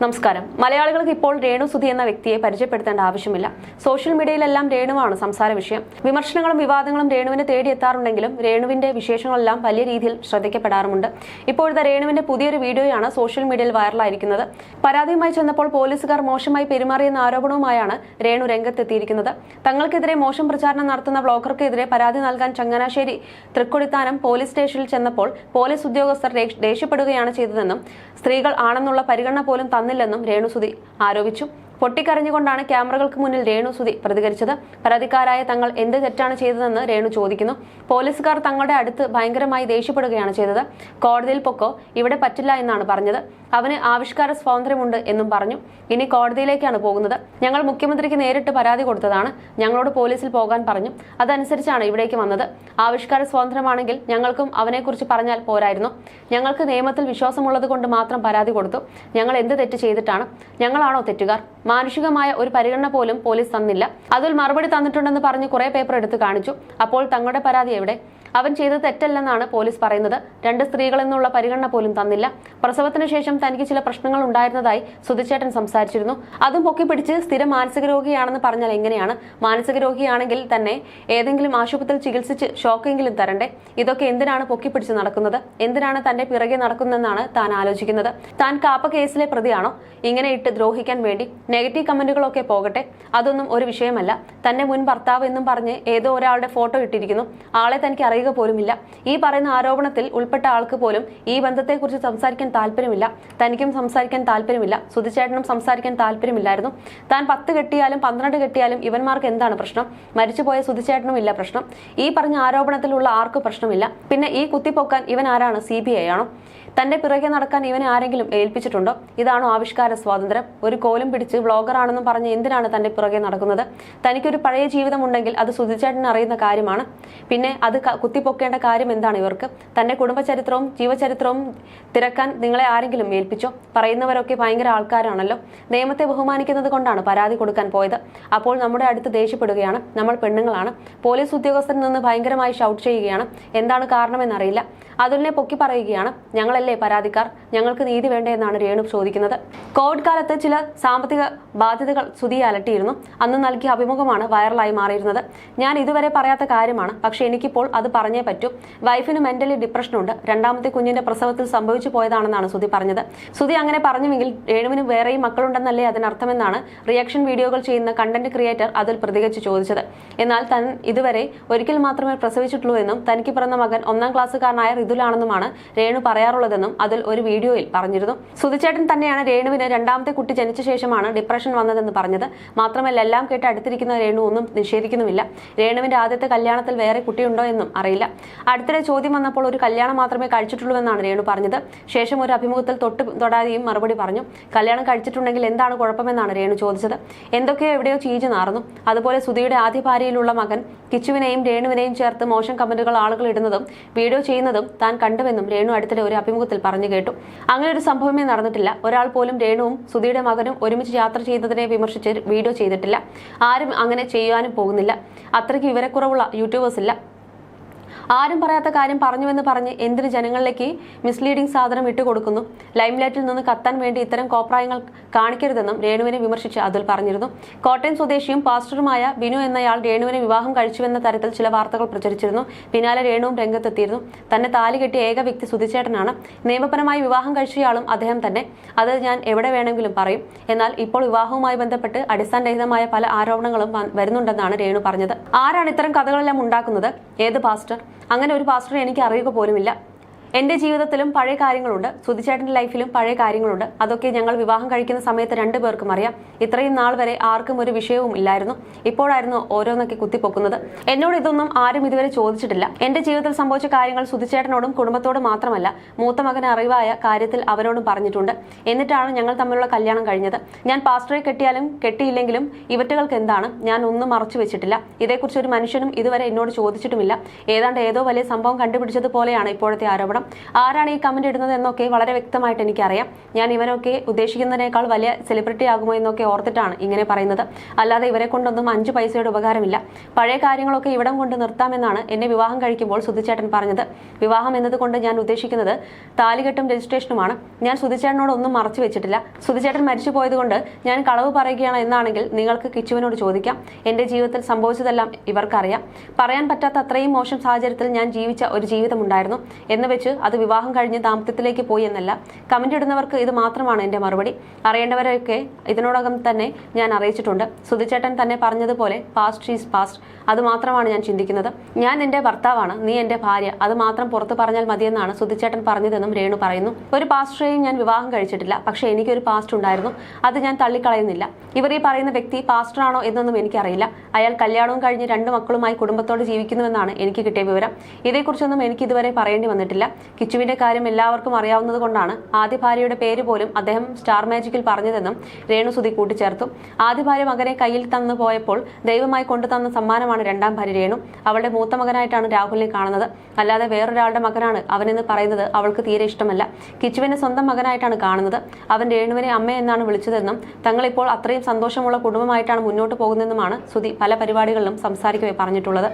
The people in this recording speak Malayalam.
നമസ്കാരം. മലയാളികൾക്ക് ഇപ്പോൾ രേണു സുധി എന്ന വ്യക്തിയെ പരിചയപ്പെടുത്തേണ്ട ആവശ്യമില്ല. സോഷ്യൽ മീഡിയയിലെല്ലാം രേണുവാണ് സംസാര വിഷയം. വിമർശനങ്ങളും വിവാദങ്ങളും രേണുവിനെ തേടിയെത്താറുണ്ടെങ്കിലും രേണുവിന്റെ വിശേഷങ്ങളെല്ലാം വലിയ രീതിയിൽ ശ്രദ്ധിക്കപ്പെടാറുമുണ്ട്. ഇപ്പോഴത്തെ രേണുവിന്റെ പുതിയൊരു വീഡിയോയാണ് സോഷ്യൽ മീഡിയയിൽ വൈറലായിരിക്കുന്നത്. പരാതിയുമായി ചെന്നപ്പോൾ പോലീസുകാർ മോശമായി പെരുമാറിയെന്ന ആരോപണവുമായാണ് രേണു രംഗത്തെത്തിയിരിക്കുന്നത്. തങ്ങൾക്കെതിരെ മോശം പ്രചാരണം നടത്തുന്ന ബ്ലോഗർക്കെതിരെ പരാതി നൽകാൻ ചങ്ങനാശ്ശേരി തൃക്കൊടിത്താനം പോലീസ് സ്റ്റേഷനിൽ ചെന്നപ്പോൾ പോലീസ് ഉദ്യോഗസ്ഥർ ദേഷ്യപ്പെടുകയാണ് ചെയ്തതെന്നും സ്ത്രീകൾ ആണെന്നുള്ള പരിഗണന പോലും തന്നില്ലെന്നും രേണുസുതി ആരോപിച്ചു. പൊട്ടിക്കരഞ്ഞുകൊണ്ടാണ് ക്യാമറകൾക്ക് മുന്നിൽ രേണു സുതി പ്രതികരിച്ചത്. പരാതിക്കാരായ തങ്ങൾ എന്ത് തെറ്റാണ് ചെയ്തതെന്ന് രേണു ചോദിക്കുന്നു. പോലീസുകാർ തങ്ങളുടെ അടുത്ത് ഭയങ്കരമായി ദേഷ്യപ്പെടുകയാണ് ചെയ്തത്. കോടതിയിൽ പൊക്കോ ഇവിടെ പറ്റില്ല എന്നാണ് പറഞ്ഞത്. അവന് ആവിഷ്കാര സ്വാതന്ത്ര്യമുണ്ട് എന്നും പറഞ്ഞു. ഇനി കോടതിയിലേക്കാണ് പോകുന്നത്. ഞങ്ങൾ മുഖ്യമന്ത്രിക്ക് നേരിട്ട് പരാതി കൊടുത്തതാണ്. ഞങ്ങളോട് പോലീസിൽ പോകാൻ പറഞ്ഞു. അതനുസരിച്ചാണ് ഇവിടേക്ക് വന്നത്. ആവിഷ്കാര സ്വാതന്ത്ര്യമാണെങ്കിൽ ഞങ്ങൾക്കും അവനെക്കുറിച്ച് പറഞ്ഞാൽ പോരായിരുന്നു. ഞങ്ങൾക്ക് നിയമത്തിൽ വിശ്വാസമുള്ളത് കൊണ്ട് മാത്രം പരാതി കൊടുത്തു. ഞങ്ങൾ എന്ത് തെറ്റ് ചെയ്തിട്ടാണ്? ഞങ്ങളാണോ തെറ്റുകാർ? മാനുഷികമായ ഒരു പരിഗണന പോലും പോലീസ് തന്നില്ല. അതിൽ മറുപടി തന്നിട്ടുണ്ടെന്ന് പറഞ്ഞ് കുറെ പേപ്പർ എടുത്ത് കാണിച്ചു. അപ്പോൾ തങ്ങളുടെ പരാതി എവിടെ? അവൻ ചെയ്തത് തെറ്റല്ലെന്നാണ് പോലീസ് പറയുന്നത്. രണ്ട് സ്ത്രീകൾ എന്നുള്ള പരിഗണന പോലും തന്നില്ല. പ്രസവത്തിന് ശേഷം തനിക്ക് ചില പ്രശ്നങ്ങൾ ഉണ്ടായിരുന്നതായി സുധിച്ചേട്ടൻ സംസാരിച്ചിരുന്നു. അതും പൊക്കിപ്പിടിച്ച് സ്ഥിരം മാനസിക രോഗിയാണെന്ന് പറഞ്ഞാൽ എങ്ങനെയാണ്? മാനസിക രോഗിയാണെങ്കിൽ തന്നെ ഏതെങ്കിലും ആശുപത്രിയിൽ ചികിത്സിച്ച് ഷോക്കെങ്കിലും തരണ്ടേ? ഇതൊക്കെ എന്തിനാണ് പൊക്കിപ്പിടിച്ച് നടക്കുന്നത്? എന്തിനാണ് തന്റെ പിറകെ നടക്കുന്നതെന്നാണ് താൻ ആലോചിക്കുന്നത്? താൻ കാപ്പ കേസിലെ പ്രതിയാണോ? ഇങ്ങനെ ഇട്ട് ദ്രോഹിക്കാൻ വേണ്ടി നെഗറ്റീവ് കമന്റുകളൊക്കെ പോകട്ടെ? അതൊന്നും ഒരു വിഷയമല്ല. തന്റെ മുൻ ഭർത്താവ് എന്നും പറഞ്ഞ് ഏതോ ഒരാളുടെ ഫോട്ടോ ഇട്ടിരിക്കുന്നു. ആളെ തനിക്ക് അറിയുക പോലുമില്ല. ഈ പറയുന്ന ആരോപണത്തിൽ ഉൾപ്പെട്ട ആൾക്ക് പോലും ഈ ബന്ധത്തെക്കുറിച്ച് സംസാരിക്കാൻ താല്പര്യമില്ല. തനിക്കും സംസാരിക്കാൻ താല്പര്യമില്ല. സുധിച്ചേട്ടനും സംസാരിക്കാൻ താല്പര്യമില്ലായിരുന്നു. താൻ പത്ത് കെട്ടിയാലും പന്ത്രണ്ട് കെട്ടിയാലും ഇവന്മാർക്ക് എന്താണ് പ്രശ്നം? മരിച്ചുപോയ സുധിച്ചേട്ടനും ഇല്ല പ്രശ്നം. ഈ പറഞ്ഞ ആരോപണത്തിലുള്ള ആർക്കും പ്രശ്നമില്ല. പിന്നെ ഈ കുത്തിപ്പൊക്കാൻ ഇവൻ ആരാണ്? സി ബി ഐ ആണോ? തന്റെ പിറകെ നടക്കാൻ ഇവനെ ആരെങ്കിലും ഏൽപ്പിച്ചിട്ടുണ്ടോ? ഇതാണോ ആവിഷ്കാര സ്വാതന്ത്ര്യം? ഒരു കോലും പിടിച്ച് വ്ളോഗറാണെന്നും പറഞ്ഞ് എന്തിനാണ് തന്റെ പിറകെ നടക്കുന്നത്? തനിക്കൊരു പഴയ ജീവിതം ഉണ്ടെങ്കിൽ അത് സുധിച്ചേട്ടന് അറിയുന്ന കാര്യമാണ്. പിന്നെ അത് കുത്തിപ്പൊക്കേണ്ട കാര്യം എന്താണ് ഇവർക്ക്? തന്റെ കുടുംബചരിത്രവും ജീവചരിത്രവും തിരക്കാൻ നിങ്ങളെ ആരെങ്കിലും ഏൽപ്പിച്ചോ? പറയുന്നവരൊക്കെ ഭയങ്കര ആൾക്കാരാണല്ലോ. നിയമത്തെ ബഹുമാനിക്കുന്നത് കൊണ്ടാണ് പരാതി കൊടുക്കാൻ പോയത്. അപ്പോൾ നമ്മുടെ അടുത്ത് ദേഷ്യപ്പെടുകയാണ്. നമ്മൾ പെണ്ണുങ്ങളാണ്. പോലീസ് ഉദ്യോഗസ്ഥരിൽ നിന്ന് ഭയങ്കരമായി ഷൗട്ട് ചെയ്യുകയാണ്. എന്താണ് കാരണമെന്നറിയില്ല. അതുലിനെ പൊക്കി പറയുകയാണ്. ഞങ്ങളല്ലേ പരാതിക്കാർ? ഞങ്ങൾക്ക് നീതി വേണ്ടേ എന്നാണ് രേണു ചോദിക്കുന്നത്. കോവിഡ് കാലത്ത് ചില സാമ്പത്തിക ബാധ്യതകൾ സുധിയെ അലട്ടിയിരുന്നു. അന്ന് നൽകിയ അഭിമുഖമാണ് വൈറലായി മാറിയിരുന്നത്. ഞാൻ ഇതുവരെ പറയാത്ത കാര്യമാണ്. പക്ഷെ എനിക്കിപ്പോൾ അത് പറഞ്ഞേ പറ്റൂ. വൈഫിന് മെന്റലി ഡിപ്രഷനുണ്ട് രണ്ടാമത്തെ കുഞ്ഞിന്റെ പ്രസവത്തിൽ സംഭവിച്ചു പോയതാണെന്നാണ് സുതി പറഞ്ഞത്. സുതി അങ്ങനെ പറഞ്ഞുവെങ്കിൽ രേണുവിന് വേറെയും മക്കളുണ്ടെന്നല്ലേ അതിനർത്ഥമെന്നാണ് റിയാക്ഷൻ വീഡിയോകൾ ചെയ്യുന്ന കണ്ടന്റ് ക്രിയേറ്റർ അതിൽ പ്രതികരിച്ച് ചോദിച്ചത്. എന്നാൽ താൻ ഇതുവരെ ഒരിക്കൽ മാത്രമേ പ്രസവിച്ചിട്ടുള്ളൂ എന്നും തനിക്ക് പിറന്ന മകൻ ഒന്നാം ക്ലാസ്സുകാരനായ റിതുലാണെന്നുമാണ് രേണു പറയാറുള്ളതെന്നും അതിൽ ഒരു വീഡിയോയിൽ പറഞ്ഞിരുന്നു. സുധിച്ചേട്ടൻ തന്നെയാണ് രേണുവിന് രണ്ടാമത്തെ കുട്ടി ജനിച്ച ശേഷമാണ് ഡിപ്രഷൻ വന്നതെന്ന് പറഞ്ഞത്. മാത്രമല്ല എല്ലാം കേട്ട് അടുത്തിരിക്കുന്ന രേണു ഒന്നും നിഷേധിക്കുന്നുമില്ല. രേണുവിന്റെ ആദ്യത്തെ കല്യാണത്തിൽ വേറെ കുട്ടിയുണ്ടോ എന്നും അറിയില്ല. അടുത്തിടെ ചോദ്യം വന്നപ്പോൾ ഒരു കല്യാണം മാത്രമേ കഴിച്ചിട്ടുള്ളൂ എന്നാണ് രേണു പറഞ്ഞത്. ശേഷം ഒരു അഭിമുഖത്തിൽ തൊട്ട് തൊടാതെയും മറുപടി പറഞ്ഞു. കല്യാണം കഴിച്ചിട്ടുണ്ടെങ്കിൽ എന്താണ് കുഴപ്പമെന്നാണ് രേണു ചോദിച്ചത്. എന്തൊക്കെയോ എവിടെയോ ചീഞ്ഞു നാറുന്നു. അതുപോലെ സുധിയുടെ ആദ്യ ഭാര്യയിലുള്ള മകൻ കിച്ചുവിനെയും രേണുവിനെയും ചേർത്ത് മോശം കമന്റുകൾ ആളുകൾ ഇടുന്നതും വീഡിയോ ചെയ്യുന്നതും താൻ കണ്ടുവെന്നും രേണു അടുത്തിടെ ഒരു അഭിമുഖത്തിൽ പറഞ്ഞു കേട്ടു. അങ്ങനെ ഒരു സംഭവമേ നടന്നിട്ടില്ല. ഒരാൾ പോലും രേണുവും സുധിയുടെ മകനും ഒരുമിച്ച് യാത്ര ചെയ്തതിനെ വിമർശിച്ച് വീഡിയോ ചെയ്തിട്ടില്ല. ആരും അങ്ങനെ ചെയ്യാനും പോകുന്നില്ല. അത്രയ്ക്ക് വിവരക്കുറവുള്ള യൂട്യൂബേഴ്സ് ഇല്ല. ആരും പറയാത്ത കാര്യം പറഞ്ഞുവെന്ന് പറഞ്ഞ് എന്തിന് ജനങ്ങളിലേക്ക് മിസ്ലീഡിംഗ് സാധനം ഇട്ടുകൊടുക്കുന്നു ലൈംലൈറ്റിൽ നിന്ന് കത്താൻ വേണ്ടി ഇത്തരം കോപ്രായങ്ങൾ കാണിക്കരുതെന്നും രേണുവിനെ വിമർശിച്ച് അതുൽ പറഞ്ഞിരുന്നു. കോട്ടയം സ്വദേശിയും പാസ്റ്ററുമായ ബിനു എന്നയാൾ രേണുവിനെ വിവാഹം കഴിച്ചുവെന്ന തരത്തിൽ ചില വാർത്തകൾ പ്രചരിച്ചിരുന്നു. പിന്നാലെ രേണുവും രംഗത്തെത്തിയിരുന്നു. തന്നെ താലി കെട്ടിയ ഏക വ്യക്തി സുധിച്ചേട്ടനാണ്. നിയമപരമായി വിവാഹം കഴിച്ചയാളും അദ്ദേഹം തന്നെ. അത് ഞാൻ എവിടെ വേണമെങ്കിലും പറയും. എന്നാൽ ഇപ്പോൾ വിവാഹവുമായി ബന്ധപ്പെട്ട് അടിസ്ഥാനരഹിതമായ പല ആരോപണങ്ങളും വരുന്നുണ്ടെന്നാണ് രേണു പറഞ്ഞത്. ആരാണ് ഇത്തരം കഥകളെല്ലാം ഉണ്ടാക്കുന്നത്? ഏത് പാസ്റ്റർ? അങ്ങനെ ഒരു പാസ്റ്ററെ എനിക്ക് അറിയുക പോലുമില്ല. എന്റെ ജീവിതത്തിലും പഴയ കാര്യങ്ങളുണ്ട്. സുധിച്ചേട്ടന്റെ ലൈഫിലും പഴയ കാര്യങ്ങളുണ്ട്. അതൊക്കെ ഞങ്ങൾ വിവാഹം കഴിക്കുന്ന സമയത്ത് രണ്ടു പേർക്കും അറിയാം. ഇത്രയും നാൾ വരെ ആർക്കും ഒരു വിഷയവും ഇല്ലായിരുന്നു. ഇപ്പോഴായിരുന്നു ഓരോന്നൊക്കെ കുത്തിപ്പൊക്കുന്നത്. എന്നോട് ഇതൊന്നും ആരും ഇതുവരെ ചോദിച്ചിട്ടില്ല. എന്റെ ജീവിതത്തിൽ സംഭവിച്ച കാര്യങ്ങൾ സുധിച്ചേട്ടനോടും കുടുംബത്തോടും മാത്രമല്ല മൂത്ത മകന് അറിവായ കാര്യത്തിൽ അവരോടും പറഞ്ഞിട്ടുണ്ട്. എന്നിട്ടാണ് ഞങ്ങൾ തമ്മിലുള്ള കല്യാണം കഴിഞ്ഞത്. ഞാൻ പാസ്റ്ററെ കെട്ടിയാലും കെട്ടിയില്ലെങ്കിലും ഇവറ്റകൾക്ക് എന്താണ്? ഞാൻ ഒന്നും മറച്ചു വെച്ചിട്ടില്ല. ഇതേക്കുറിച്ച് ഒരു മനുഷ്യനും ഇതുവരെ എന്നോട് ചോദിച്ചിട്ടുമില്ല. ഏതാണ്ട് ഏതോ വലിയ സംഭവം കണ്ടുപിടിച്ചതുപോലെയാണ് ഇപ്പോഴത്തെ ആരോപണം. ആരാണ് ഈ കമന്റ് ഇടുന്നത് എന്നൊക്കെ വളരെ വ്യക്തമായിട്ട് എനിക്കറിയാം. ഞാൻ ഇവനൊക്കെ ഉദ്ദേശിക്കുന്നതിനേക്കാൾ വലിയ സെലിബ്രിറ്റി ആകുമോ എന്നൊക്കെ ഓർത്തിട്ടാണ് ഇങ്ങനെ പറയുന്നത്. അല്ലാതെ ഇവരെ കൊണ്ടൊന്നും അഞ്ച് പൈസയുടെ ഉപകാരമില്ല. പഴയ കാര്യങ്ങളൊക്കെ ഇവിടം കൊണ്ട് നിർത്താമെന്നാണ് എന്നെ വിവാഹം കഴിക്കുമ്പോൾ സുധിച്ചേട്ടൻ പറഞ്ഞത്. വിവാഹം എന്നതുകൊണ്ട് ഞാൻ ഉദ്ദേശിക്കുന്നത് താലികെട്ടും രജിസ്ട്രേഷനുമാണ്. ഞാൻ സുധിച്ചേട്ടനോട് ഒന്നും മറച്ചു വെച്ചിട്ടില്ല. സുധിച്ചേട്ടൻ മരിച്ചു പോയതുകൊണ്ട് ഞാൻ കളവ് പറയുകയാണ് എന്നാണെങ്കിൽ നിങ്ങൾക്ക് കിച്ചുവിനോട് ചോദിക്കാം. എന്റെ ജീവിതത്തിൽ സംഭവിച്ചതെല്ലാം ഇവർക്കറിയാം. പറയാൻ പറ്റാത്ത അത്രയും മോശം സാഹചര്യത്തിൽ ഞാൻ ജീവിച്ച ഒരു ജീവിതമുണ്ടായിരുന്നു. എന്ന് വെച്ച് അത് വിവാഹം കഴിഞ്ഞ് ദാമ്പത്യത്തിലേക്ക് പോയി എന്നല്ല. കമന്റ് ഇടുന്നവർക്ക് ഇത് മാത്രമാണ് എന്റെ മറുപടി. അറിയേണ്ടവരെയൊക്കെ ഇതിനോടകം തന്നെ ഞാൻ അറിയിച്ചിട്ടുണ്ട്. സുധിച്ചേട്ടൻ തന്നെ പറഞ്ഞതുപോലെ പാസ്റ്റ് ഈസ് പാസ്റ്റ് അത് മാത്രമാണ് ഞാൻ ചിന്തിക്കുന്നത്. ഞാൻ എന്റെ ഭർത്താവാണ് നീ എന്റെ ഭാര്യ. അത് മാത്രം പുറത്ത് പറഞ്ഞാൽ മതിയെന്നാണ് സുധിച്ചേട്ടൻ പറഞ്ഞതെന്നും രേണു പറയുന്നു. ഒരു പാസ്റ്ററേയും ഞാൻ വിവാഹം കഴിച്ചിട്ടില്ല. പക്ഷേ എനിക്കൊരു പാസ്റ്റ് ഉണ്ടായിരുന്നു. അത് ഞാൻ തള്ളിക്കളയുന്നില്ല. ഇവർ ഈ പറയുന്ന വ്യക്തി പാസ്റ്ററാണോ എന്നൊന്നും എനിക്കറിയില്ല. അയാൾ കല്യാണവും കഴിഞ്ഞ് രണ്ട് മക്കളുമായി കുടുംബത്തോട് ജീവിക്കുന്നുവെന്നാണ് എനിക്ക് കിട്ടിയ വിവരം. ഇതേക്കുറിച്ചൊന്നും എനിക്ക് ഇതുവരെ പറയേണ്ടി വന്നിട്ടില്ല. കിച്ചുവിന്റെ കാര്യം എല്ലാവർക്കും അറിയാവുന്നത് കൊണ്ടാണ് ആദ്യ ഭാര്യയുടെ പേര് പോലും അദ്ദേഹം സ്റ്റാർ മാജിക്കിൽ പറഞ്ഞതെന്നും രേണു സുധി കൂട്ടിച്ചേർത്തു. ആദ്യ ഭാര്യ മകനെ കയ്യിൽ തന്നു പോയപ്പോൾ ദൈവമായി കൊണ്ടു തന്ന സമ്മാനമാണ് രണ്ടാം ഭാര്യ രേണു. അവളുടെ മൂത്ത മകനായിട്ടാണ് രാഹുലിനെ കാണുന്നത്. അല്ലാതെ വേറൊരാളുടെ മകനാണ് അവനെന്ന് പറയുന്നത് അവൾക്ക് തീരെ ഇഷ്ടമല്ല. കിച്ചുവിനെ സ്വന്തം മകനായിട്ടാണ് കാണുന്നത്. അവൻ രേണുവിനെ അമ്മ എന്നാണ് വിളിച്ചതെന്നും തങ്ങളിപ്പോൾ അത്രയും സന്തോഷമുള്ള കുടുംബമായിട്ടാണ് മുന്നോട്ട് പോകുന്നതെന്നുമാണ് സുതി പല പരിപാടികളിലും സംസാരിക്കവേ പറഞ്ഞിട്ടുള്ളത്.